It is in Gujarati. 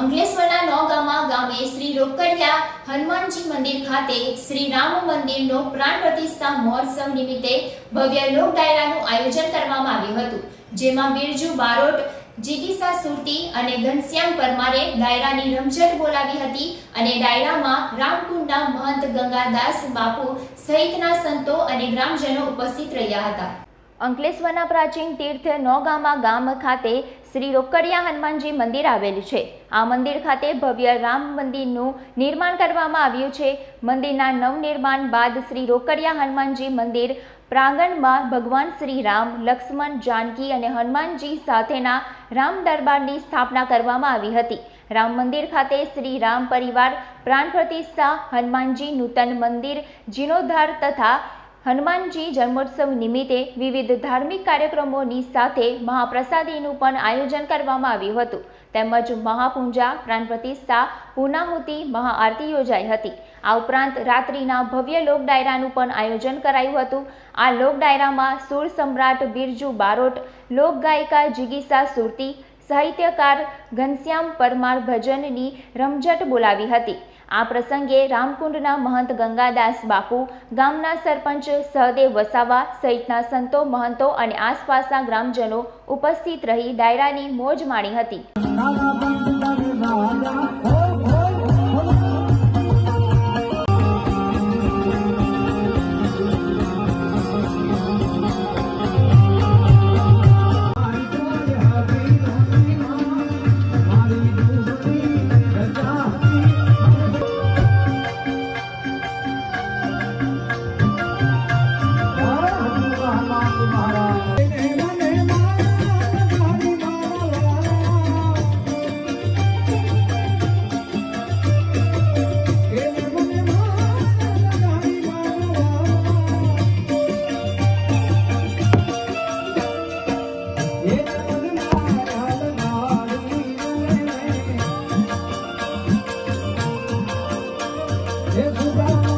અંકલેશ્વરના નોગામા ગામે શ્રી રોકડિયા હનુમાનજી મંદિર ખાતે શ્રી રામ મંદિરનો પ્રાણ પ્રતિષ્ઠા મહોત્સવ નિમિત્તે ભવ્ય લોક ડાયરાનું આયોજન કરવામાં આવ્યું હતું, જેમાં બિરજુ બારોટ, જીગીસા સુરતી અને ઘનશ્યામ પરમારે ડાયરાની રમઝટ બોલાવી હતી અને ડાયરામાં રામકુંડના મહંત ગંગાદાસ બાપુ સહિતના સંતો અને ગ્રામજનો ઉપસ્થિત રહ્યા હતા. અંકલેશ્વરના પ્રાચીન તીર્થ નોગામા ગામ ખાતે શ્રી રોકડિયા હનુમાનજી મંદિર આવેલું છે. આ મંદિર ખાતે ભવ્ય રામ મંદિરનું નિર્માણ કરવામાં આવ્યું છે. મંદિરના નવનિર્માણ બાદ શ્રી રોકડિયા હનુમાનજી મંદિર પ્રાંગણમાં ભગવાન શ્રી રામ, લક્ષ્મણ, જાનકી અને હનુમાનજી સાથેના રામ દરબારની સ્થાપના કરવામાં આવી હતી. રામ મંદિર ખાતે શ્રી રામ પરિવાર પ્રાણ પ્રતિષ્ઠા, હનુમાનજી નૂતન મંદિર, જીર્ણોદ્ધાર તથા હનુમાનજી જન્મોત્સવ નિમિત્તે વિવિધ ધાર્મિક કાર્યક્રમોની સાથે મહાપ્રસાદીનું પણ આયોજન કરવામાં આવ્યું હતું. તેમજ મહાપૂજા, પ્રાણ પ્રતિષ્ઠા, પૂર્ણાહુતિ, મહાઆરતી યોજાઈ હતી. આ ઉપરાંત રાત્રિના ભવ્ય લોક ડાયરાનું પણ આયોજન કરાયું હતું. આ લોક ડાયરામાં સુર સમ્રાટ બિરજુ બારોટ લોકગાયિકા જિગીસા સુરતી સાહિત્યકાર ઘનશ્યામ પરમાર ભજનની રમઝટ બોલાવી હતી. આ પ્રસંગે રામકુંડના મહંત ગંગાદાસ બાપુ, ગામના સરપંચ સહદેવ વસાવા સહિતના સંતો, મહંતો અને આસપાસના ગ્રામજનો ઉપસ્થિત રહી ડાયરાની મોજ માણી હતી. Resolva